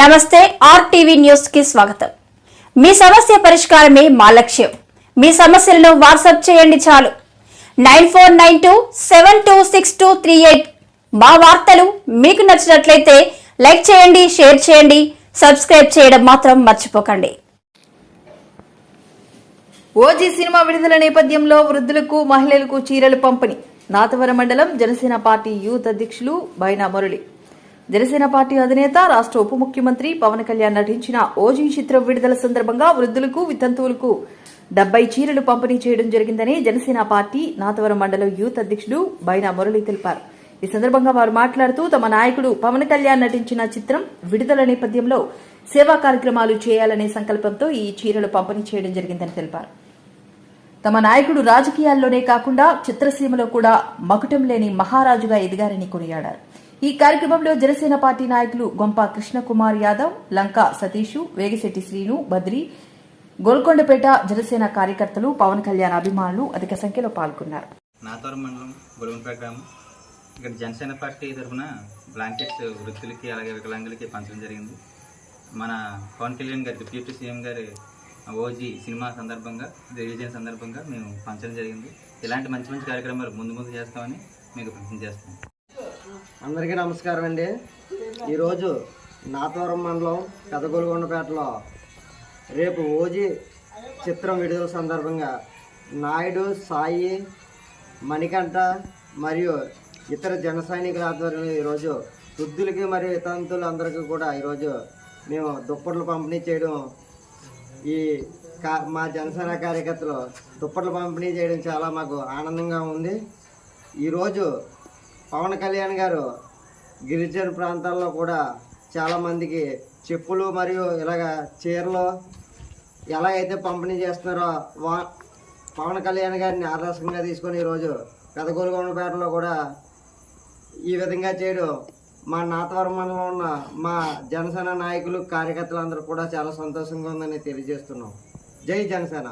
నమస్తే ఆర్టీవీ న్యూస్కి స్వాగతం. మీ సమస్య పరిష్కారమే మా లక్ష్యం. మీ సమస్యలను వాట్సాప్ చేయండి చాలు. Nine four nine two seven two six two three eight మా వార్తలు మీకు నచ్చినట్లయితే లైక్ చేయండి షేర్ చేయండి సబ్స్క్రైబ్ చేయడం మాత్రం మర్చిపోకండి. ఓజీ సినిమా విడుదల నేపథ్యంలో వృద్ధులకు మహిళలకు చీరలు పంపిణీ. నాతవరం మండలం జనసేన పార్టీ యూత్ అధ్యక్షులు బైనా మురళి. జనసేన పార్టీ అధినేత రాష్ట్ర ఉప ముఖ్యమంత్రి పవన్ కళ్యాణ్ నటించిన ఓజీ చిత్రం విడుదల సందర్భంగా వృద్ధులకు వితంతువులకు డెబ్బై చీరలు పంపిణీ చేయడం జరిగిందని జనసేన పార్టీ నాతవరం మండలం యూత్ అధ్యక్షుడు బైనా మురళి తెలిపారు. ఈ సందర్భంగా వారు మాట్లాడుతూ తమ నాయకుడు పవన్ కళ్యాణ్ నటించిన చిత్రం విడుదల నేపథ్యంలో సేవా కార్యక్రమాలు చేయాలనే సంకల్పంతో ఈ చీరలు పంపిణీ చేయడం జరిగిందని తెలిపారు. తమ నాయకుడు రాజకీయాల్లోనే కాకుండా చిత్రసీమలో కూడా మకుటం లేని మహారాజుగా ఎదిగారని కొనియాడారు. ఈ కార్యక్రమంలో జనసేన పార్టీ నాయకులు గొంప కృష్ణకుమార్ యాదవ్ లంకా సతీషు వేగిశెట్టి శ్రీను బద్రి గోల్కొండపేట జనసేన కార్యకర్తలు పవన్ కళ్యాణ్ అభిమానులు అధిక సంఖ్యలో పాల్గొన్నారు. నాతవరం మండలం గొడవనపేట గ్రామం. ఇక్కడ జనసేన పార్టీ తరఫున బ్లాంకెట్స్ వృత్తులకి అలాగే వికలాంగులకి పంచడం జరిగింది. మన పవన్ కళ్యాణ్ గారి డిప్యూటీ సీఎం గారి ఓజీ సినిమా సందర్భంగా రిలీజ్ అయిన సందర్భంగా మేము పంచడం జరిగింది. ఇలాంటి మంచి మంచి కార్యక్రమాలు ముందు ముందు చేస్తామని మీకు ప్రశ్న చేస్తాం అందరికీ నమస్కారం అండి. ఈరోజు నాతవరం మండలం పెదగొలగొండపేటలో రేపు ఓజీ చిత్రం విడుదల సందర్భంగా నాయుడు సాయి మణికంఠ మరియు ఇతర జన సైనికుల ఆధ్వర్యంలో ఈరోజు వృద్ధులకి మరియు ఇతంతులు కూడా ఈరోజు మేము దుప్పట్లు పంపిణీ చేయడం ఈ కా మా జనసేన కార్యకర్తలు దుప్పట్లు పంపిణీ చేయడం చాలా మాకు ఆనందంగా ఉంది. ఈరోజు పవన్ కళ్యాణ్ గారు గిరిజన ప్రాంతాల్లో కూడా చాలామందికి చెప్పులు మరియు ఇలాగ చీరలు ఎలా అయితే పంపిణీ చేస్తున్నారో వా పవన్ కళ్యాణ్ గారిని ఆదర్శంగా తీసుకొని ఈరోజు పెదగోలుగొండపేటలో కూడా ఈ విధంగా చేయడం మా నాతవరం మండలంలో ఉన్న మా జనసేన నాయకులు కార్యకర్తలు అందరూ కూడా చాలా సంతోషంగా ఉందని తెలియజేస్తున్నాం. జై జనసేన.